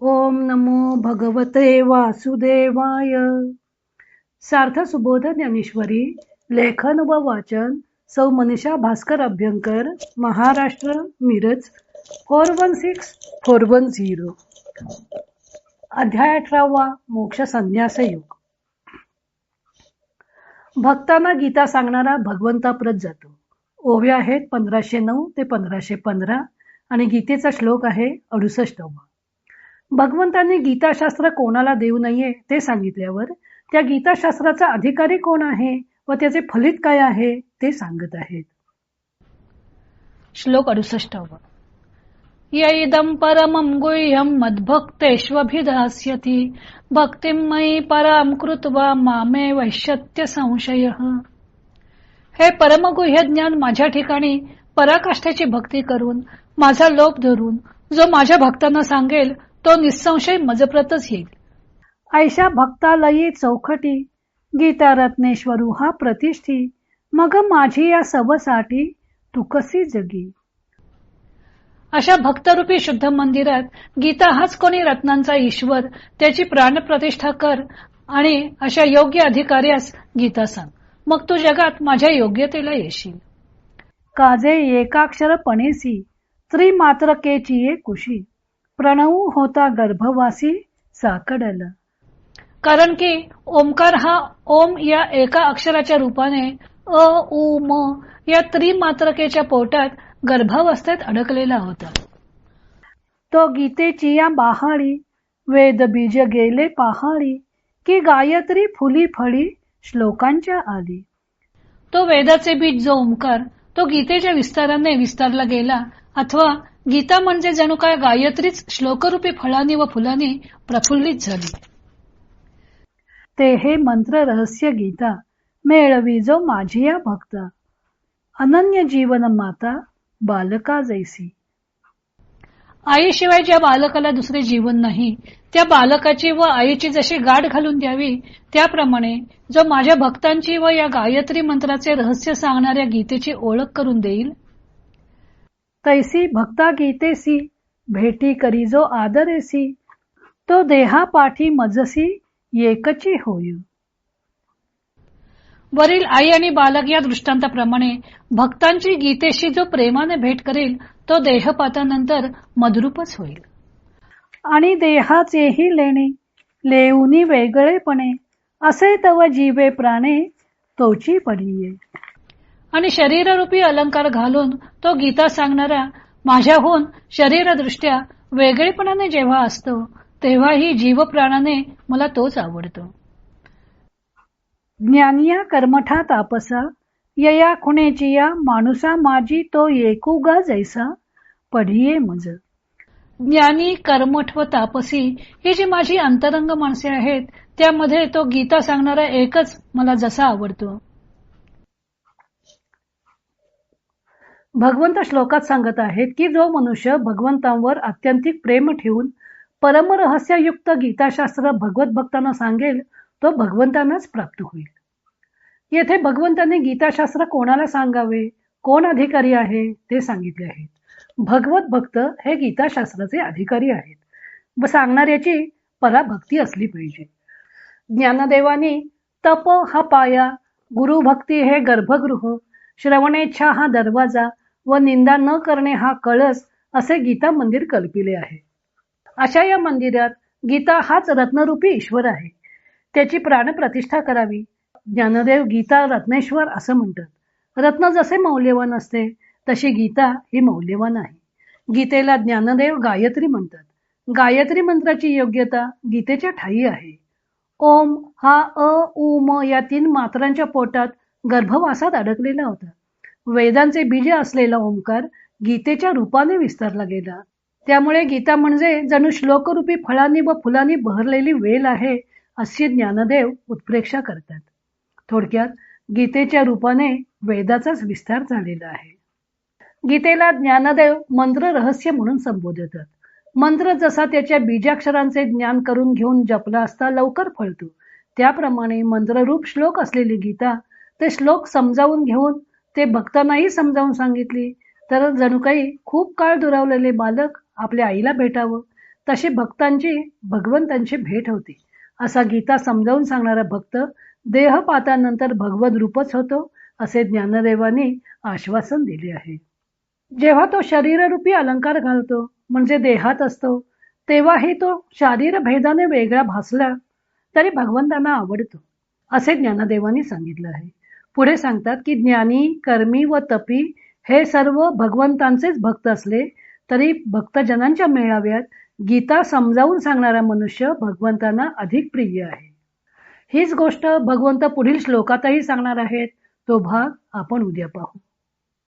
ओम नमो भगवते वासुदेवाय. सार्थ सुबोध ज्ञानेश्वरी लेखन व वाचन सौ Manisha Bhaskar Abhyankar Maharashtra Miraj four one six four one zero. अध्याय अठरावा मोक्ष संन्यास योग. भक्तांना गीता सांगणारा भगवंताप्रत जातो. ओव्या आहेत पंधराशे नऊ ते पंधराशे पंधरा आणि गीतेचा श्लोक आहे अडुसष्टवा. भगवंतांनी गीताशास्त्र कोणाला देऊ नये ते सांगितल्यावर त्या गीताशास्त्राचा अधिकारी कोण आहे व त्याचे फलित काय आहे ते सांगत आहेत. श्लोक अडुसष्टावा. यैदं परमं गुह्यं मद्भक्तेष्वभिधास्यति भक्तिं मयि परां कृत्वा मामे वैश्यत्य संशय हे परमगुह्य ज्ञान माझ्या ठिकाणी पराकाष्ठाची भक्ती करून माझा लोप धरून जो माझ्या भक्तांना सांगेल तो निसंशय मजप्रतच येईल. ऐशा भक्तालयी चौखटी गीता रत्नेश्वरू हा प्रतिष्ठी मग माझी या सबसाठी तू कशी जगी. अशा भक्तरूपी शुद्ध मंदिरात गीता हाच कोणी रत्नांचा ईश्वर त्याची प्राणप्रतिष्ठा कर आणि अशा योग्य अधिकाऱ्यास गीता सांग. मग तू जगात माझ्या योग्यतेला येशील. काजे एकाक्षर पणेसी त्रिमात्रकेची कुशी. प्रणवू होता गर्भवासी साकडल. कारण की ओमकार हा ओम या एका अक्षराच्या रूपाने अ उ म या त्रिमात्रकेच्या पोटात गर्भावस्थेत अडकलेला होता. तो गीतेची या बाहाळी वेद बीज गेले पहाळी की गायत्री फुली फळी श्लोकांच्या आली. तो वेदाचे बीज जो ओंकार तो गीतेच्या विस्ताराने विस्तारला गेला. अथवा गीता म्हणजे जणू काय गायत्रीच श्लोकरूपी फळांनी व फुलांनी प्रफुल्लित झाली. ते हे मंत्र रहस्य गीता. मेळवी जो माझी या भक्ता. अनन्य जीवन माता बालका जैसी. आईशिवाय ज्या बालकाला दुसरे जीवन नाही त्या बालकाची व आईची जशी गाठ घालून द्यावी त्याप्रमाणे जो माझ्या भक्तांची व या गायत्री मंत्राचे रहस्य सांगणाऱ्या गीतेची ओळख करून देईल. तैसी भक्ता गीतेसी भेटी करी जो आदरेसी तो देहा पाठी मजसी एकची होईल वरील आई आणि बालक या दृष्टांताप्रमाणे भक्तांची गीतेशी जो प्रेमाने भेट करेल तो देहपातानंतर मधुरूपच होईल. आणि देहाचेही लेणे लेऊनी वेगळेपणे असे तव जीवे प्राणे तोची पडिये. आणि शरीररूपी अलंकार घालून तो गीता सांगणारा माझ्याहून शरीरदृष्ट्या वेगळेपणाने जेव्हा असतो तेव्हाही जीवप्राणाने मला तोच आवडतो. ज्ञानिया कर्मठा तापसा यया खुणेची या माणुसा माझी तो येकुगा जैसा. पढिये मज. ज्ञानी कर्मठ व तापसी ही जी माझी अंतरंग माणसे आहेत त्यामध्ये तो गीता सांगणारा एकच मला जसा आवडतो. भगवंत श्लोकात सांगत आहेत की जो मनुष्य भगवंतांवर अत्यंतिक प्रेम ठेवून परमरहस्ययुक्त गीताशास्त्र भगवत भक्तांना सांगेल तो भगवंतांनाच प्राप्त होईल. येथे भगवंतांनी गीताशास्त्र कोणाला सांगावे? कोण अधिकारी आहे? ते सांगितले आहे. भगवत भक्त हे गीताशास्त्राचे अधिकारी आहेत. व सांगणाऱ्याची पराभक्ती असली पाहिजे. ज्ञानदेवानी तप हा पाया गुरुभक्ती हे गर्भगृह श्रवणेच्छा हा दरवाजा व निंदा न करणे हा कळस असे गीता मंदिर कल्पिले आहे. अशा या मंदिरात गीता हाच रत्नरूपी ईश्वर आहे. त्याची प्राणप्रतिष्ठा करावी. ज्ञानदेव गीता रत्नेश्वर असं म्हणतात. रत्न जसे मौल्यवान असते तशी गीता ही मौल्यवान आहे. गीतेला ज्ञानदेव गायत्री म्हणतात. गायत्री मंत्राची योग्यता गीतेच्या ठाई आहे. ओम हा अ उ म या तीन मात्रांच्या पोटात गर्भवासात अडकलेला होता. वेदांचे बीज असलेला ओंकार गीतेच्या रूपाने विस्तारला गेला. त्यामुळे गीता म्हणजे जणू श्लोकरूपी फळांनी व फुलांनी बहरलेली वेल आहे अशी ज्ञानदेव उत्प्रेक्षा करतात. थोडक्यात गीतेच्या रूपाने वेदाचाच विस्तार झालेला आहे. गीतेला ज्ञानदेव मंत्र रहस्य म्हणून संबोधतात. मंत्र जसा त्याच्या बीजाक्षरांचे ज्ञान करून घेऊन जपला असता लवकर फळतो. त्याप्रमाणे मंत्ररूप श्लोक असलेली गीता ते श्लोक समजावून घेऊन ते भक्तांनाही समजावून सांगितली तर जणू काही खूप काळ दुरावलेले बालक आपल्या आईला भेटावं तशी भक्तांची भगवंतांची भेट होती. असा गीता समजावून सांगणारा भक्त देह पातानंतर भगवत रूपच होतो असे ज्ञानदेवांनी आश्वासन दिले आहे. जेव्हा तो शरीररूपी अलंकार घालतो म्हणजे देहात असतो तेव्हाही तो शारीर भेदाने वेगळा भासला तरी भगवंतांना आवडतो असे ज्ञानदेवांनी सांगितलं आहे. पुढे सांगतात की ज्ञानी कर्मी व तपी हे सर्व भगवंतांचेच भक्त असले तरी भक्तजनांच्या मेळाव्यात गीता समजावून सांगणारा मनुष्य भगवंतांना अधिक प्रिय आहे. हीच गोष्ट भगवंत पुढील श्लोकातही सांगणार आहेत. तो भाग आपण उद्या पाहू.